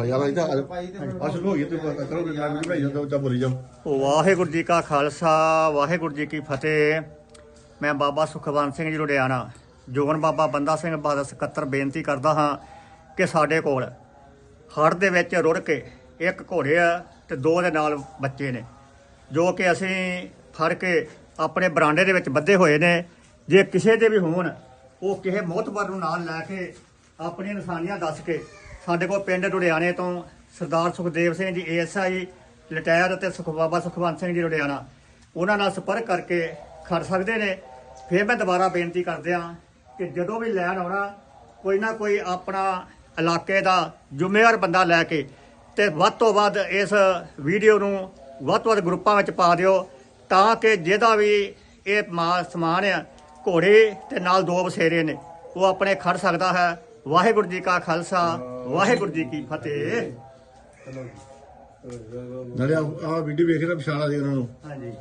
ਹਾਂ ਯਾਰ ਇਹ ਤਾਂ ਅਸਲ ਹੋ ਗਈ ਤੂੰ ਪਤਾ ਕਰੋ ਕਿ ਮੈਂ ਵੀ ਬਣਾਈ ਜਾਂਦਾ ਉੱਚਾ ਬੋਲੀ ਜਾਓ। ਵਾਹਿਗੁਰੂ ਜੀ ਕਾ ਖਾਲਸਾ ਵਾਹਿਗੁਰੂ ਜੀ ਕੀ ਫਤਿਹ। ਮੈਂ ਬਾਬਾ ਸੁਖਵੰਤ ਸਿੰਘ ਜੀ ਲੁਧਿਆਣਾ। ਜੋਗਨ ਬਾਬਾ ਬੰਦਾ ਸਿੰਘ ਬਹਾਦਰ ਸਕੱਤਰ ਬੇਨਤੀ ਕਰਦਾ ਹਾਂ ਕਿ ਸਾਡੇ ਕੋਲ ਹੜ੍ਹ ਦੇ ਵਿੱਚ ਰੁੜ ਕੇ ਇੱਕ ਘੋੜੇ ਆ ਤੇ ਦੋ ਦੇ ਨਾਲ ਬੱਚੇ ਨੇ ਜੋ ਕਿ ਅਸੀਂ ਫੜ ਕੇ ਆਪਣੇ ਬਰਾਂਡੇ ਦੇ ਵਿੱਚ ਬੱਧੇ ਹੋਏ ਨੇ। ਜੇ ਕਿਸੇ ਦੇ ਵੀ ਹੋਣ ਉਹ ਕਿਸੇ ਮੋਤਬਰ ਨੂੰ ਨਾਲ ਲੈ ਕੇ ਆਪਣੀਆਂ ਨਿਸ਼ਾਨੀਆਂ ਦੱਸ ਕੇ ਸਾਡੇ ਕੋਲ ਪਿੰਡ ਲੁਧਿਆਣੇ ਤੋਂ ਸਰਦਾਰ ਸੁਖਦੇਵ ਸਿੰਘ ਜੀ ਏਐਸਆਈ ਲਟਾਇਰ ਅਤੇ ਸੁਖ ਬਾਬਾ ਸੁਖਵੰਤ ਸਿੰਘ ਜੀ ਲੁਧਿਆਣਾ। ਉਹਨਾਂ ਨਾਲ ਸੰਪਰਕ ਕਰਕੇ ਖੜ ਸਕਦੇ ਨੇ। ਫਿਰ ਮੈਂ ਦੁਬਾਰਾ ਬੇਨਤੀ ਕਰਦਿਆਂ ਕਿ ਜਦੋਂ ਵੀ ਲੈਣ ਆਉਣਾ, ਕੋਈ ਨਾ ਕੋਈ ਆਪਣਾ ਇਲਾਕੇ ਦਾ ਜ਼ਿੰਮੇਵਾਰ ਬੰਦਾ ਲੈ ਕੇ ਤੇ ਵੱਧ ਤੋਂ ਵੱਧ ਇਸ ਵੀਡੀਓ ਨੂੰ ਵੱਧ ਤੋਂ ਵੱਧ ਗਰੁੱਪਾਂ ਵਿੱਚ ਪਾ ਦਿਓ ਤਾਂ ਕਿ ਜਿਹਦਾ ਵੀ ਇਹ ਮਾ, ਸਮਾਨ ਆ, ਘੋੜੇ ਤੇ ਨਾਲ ਦੋ ਬਸੇਰੇ ਨੇ, ਉਹ ਆਪਣੇ ਖੜ ਸਕਦਾ ਹੈ। ਵਾਹਿਗੁਰੂ ਜੀ ਕਾ ਖਾਲਸਾ। ਵਾਹਿਗੁਰੂ ਜੀ ਕੀ ਫਤਿਹ। ਨਾਲੇ ਆ ਵੀਡੀਓ ਵੇਖ ਪਛਾਣਾ ਦੇ ਉਹਨਾਂ ਨੂੰ। ਹਾਂਜੀ।